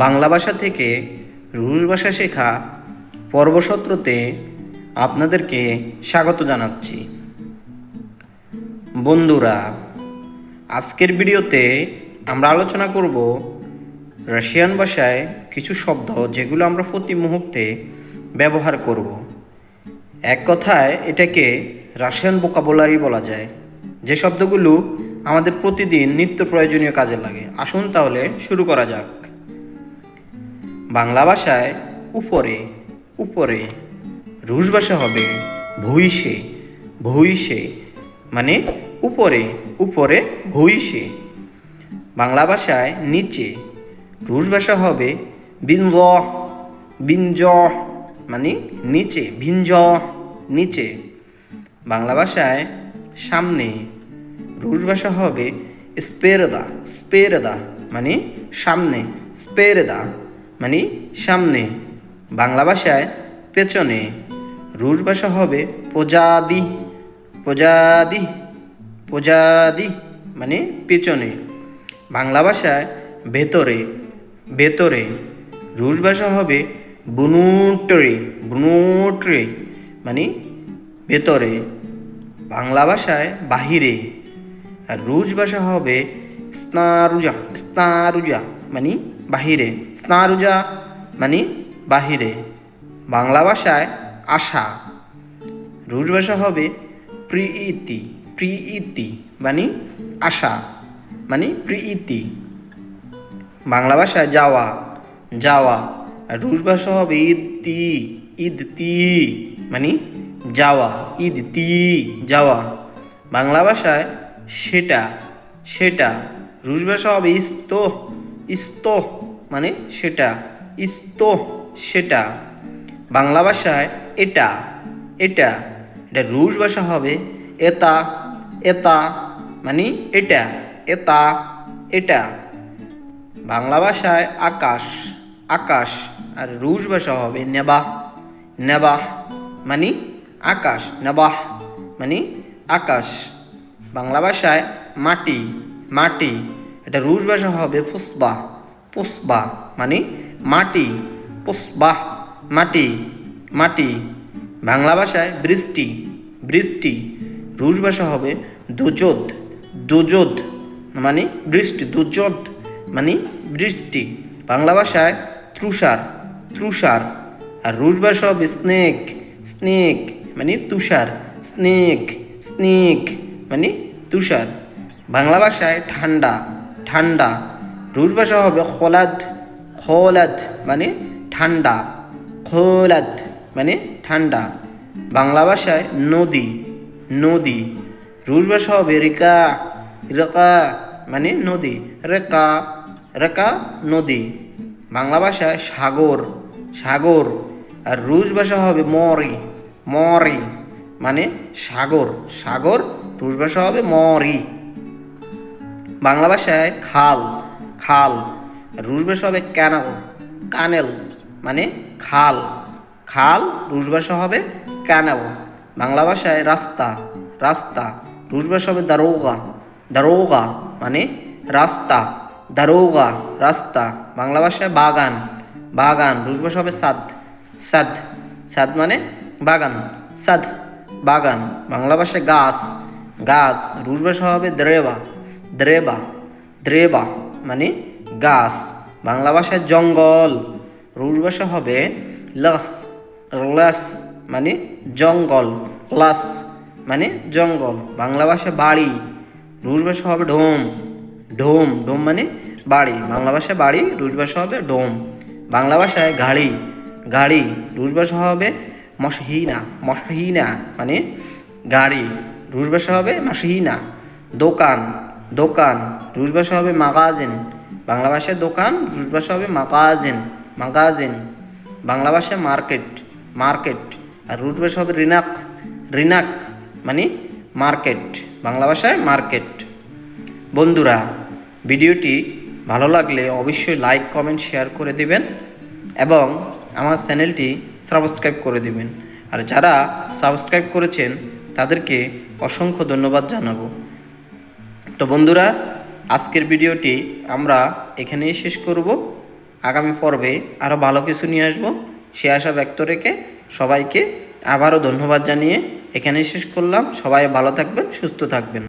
বাংলা ভাষা থেকে রুশ ভাষা শেখা পর্বসত্রতে আপনাদেরকে স্বাগত জানাচ্ছি। বন্ধুরা, আজকের ভিডিওতে আমরা আলোচনা করব রাশিয়ান ভাষায় কিছু শব্দ যেগুলো আমরা প্রতি মুহূর্তে ব্যবহার করব। এক কথায়, এটাকে রাশিয়ান বোকাবুলারি বলা যায়। যে শব্দগুলো আমাদের প্রতিদিন নিত্য প্রয়োজনীয় কাজে লাগে। আসুন তাহলে শুরু করা যাক। বাংলা ভাষায় উপরে উপরে, রুশ ভাষা হবে ভুইসে ভুইসে মানে উপরে উপরে, ভুইসে। বাংলা ভাষায় নিচে, রুশ ভাষা হবে বিঞ্জ বিঞ্জ মানে নিচে ভিঞ্জ নিচে। বাংলা ভাষায় সামনে, রুশ ভাষা হবে স্পেরদা স্পেরদা মানে সামনে, স্পেরদা। মানে সামনে। বাংলা ভাষায় পেছনে। রুশ ভাষা হবে প্রজাদি। প্রজাদি। প্রজাদি মানে পেছনে। বাংলা ভাষায় ভেতরে। ভেতরে। রুশ ভাষা হবে বুনুটরে। বুনুটরে মানে ভেতরে। বাংলা ভাষায় বাহিরে। আর রুশ ভাষা হবে স্নারুজা। স্নারুজা মানে বাহিরে। স্নারুজা মানে বাহিরে। বাংলা ভাষায় আশা। রুশ ভাষা হবে প্রিইতি প্রিইতি মানে আশা মানে প্রিইতি বাংলা ভাষায় যাওয়া যাওয়া। আর রুশ ভাষা হবে ঈদ তি ঈদ তি মানে যাওয়া ঈদ তি যাওয়া। বাংলা ভাষায় সেটা সেটা। রুশ ভাষা হবে ইস্ত ইস্ত। মানে সেটা। ইস্ত সেটা। বাংলা ভাষায় এটা এটা। এটা রুশ ভাষা হবে এতা এতা মানে এটা এতা এটা। বাংলা ভাষায় আকাশ আকাশ। আর রুশ ভাষা হবে নেবা নেবা। মানে আকাশ নেবাহ মানে আকাশ। বাংলা ভাষায় মাটি মাটি। এটা রুশ ভাষা হবে ফুসবা। পুসবা মানে মাটি পুসবা মাটি মাটি। বাংলা ভাষায় বৃষ্টি বৃষ্টি। রুশ ভাষা হবে দুজোদ দুজোদ মানে বৃষ্টি, দুজোদ মানে বৃষ্টি। বাংলা ভাষায় তুষার তুষার। আর রুশ ভাষা হবে স্নেক স্নেক মানে তুষার, স্নেক স্নেক মানে তুষার। বাংলা ভাষায় ঠান্ডা ঠান্ডা। রুশ ভাষা হবে খোলাদ খোলাদ মানে ঠান্ডা, খোলাদ মানে ঠান্ডা। বাংলা ভাষায় নদী নদী। রুশ ভাষা হবে রেকা রেকা মানে নদী, রেকা রেকা নদী। বাংলা ভাষায় সাগর সাগর। আর রুশ ভাষা হবে মরি মরি মানে সাগর সাগর রুশ ভাষা হবে মরি। বাংলা ভাষায় খাল খাল রুশ ভাষা হবে ক্যানেল কানেল মানে খাল। খাল রুশ ভাষা হবে ক্যানেল বাংলা ভাষায় রাস্তা রাস্তা। রুশ ভাষা হবে দারোগা দারোগা মানে রাস্তা, দারোগা, রাস্তা। বাংলা ভাষায় বাগান বাগান। রুশ ভাষা হবে সাদ সাদ। সাদ মানে বাগান, সাদ, বাগান। বাংলা ভাষায় গাছ গাছ। রুশ ভাষা হবে দ্রেবা দ্রেবা দ্রেবা। মানে গাছ। বাংলা ভাষায় জঙ্গল। রুশ ভাষা হবে লস। লস মানে জঙ্গল। লাস মানে জঙ্গল। বাংলা ভাষায় বাড়ি। রুশ ভাষা হবে ঢোম ঢোম ঢোম মানে বাড়ি। বাংলা ভাষায় বাড়ি, রুশ ভাষা হবে ঢোম বাংলা ভাষায় গাড়ি। গাড়ি, রুশ ভাষা হবে মশহিনা। মশহিনা মানে গাড়ি। রুশ ভাষা হবে মাসহিনা দোকান। দোকান রুশ ভাষা হবে মাগাজিন। বাংলা ভাষায় দোকান রুশ ভাষা হবে মাগাজিন মাগাজিন। বাংলা ভাষায় মার্কেট মার্কেট। আর রুশ ভাষা হবে রিনাক রিনাক মানে মার্কেট। বাংলা ভাষায় মার্কেট। বন্ধুরা, ভিডিওটি ভালো লাগলে অবশ্যই লাইক, কমেন্ট, শেয়ার করে দিবেন এবং আমার চ্যানেলটি সাবস্ক্রাইব করে দিবেন। আর যারা সাবস্ক্রাইব করেছেন, তাদেরকে অসংখ্য ধন্যবাদ জানাব। তো বন্ধুরা, আজকের ভিডিওটি আমরা এখানেই শেষ করব। আগামী পর্বে আরও ভালো কিছু নিয়ে আসব। সে আশা ব্যক্ত রেখে সবাইকে আবারও ধন্যবাদ জানিয়ে এখানেই শেষ করলাম। সবাই ভালো থাকবেন, সুস্থ থাকবেন।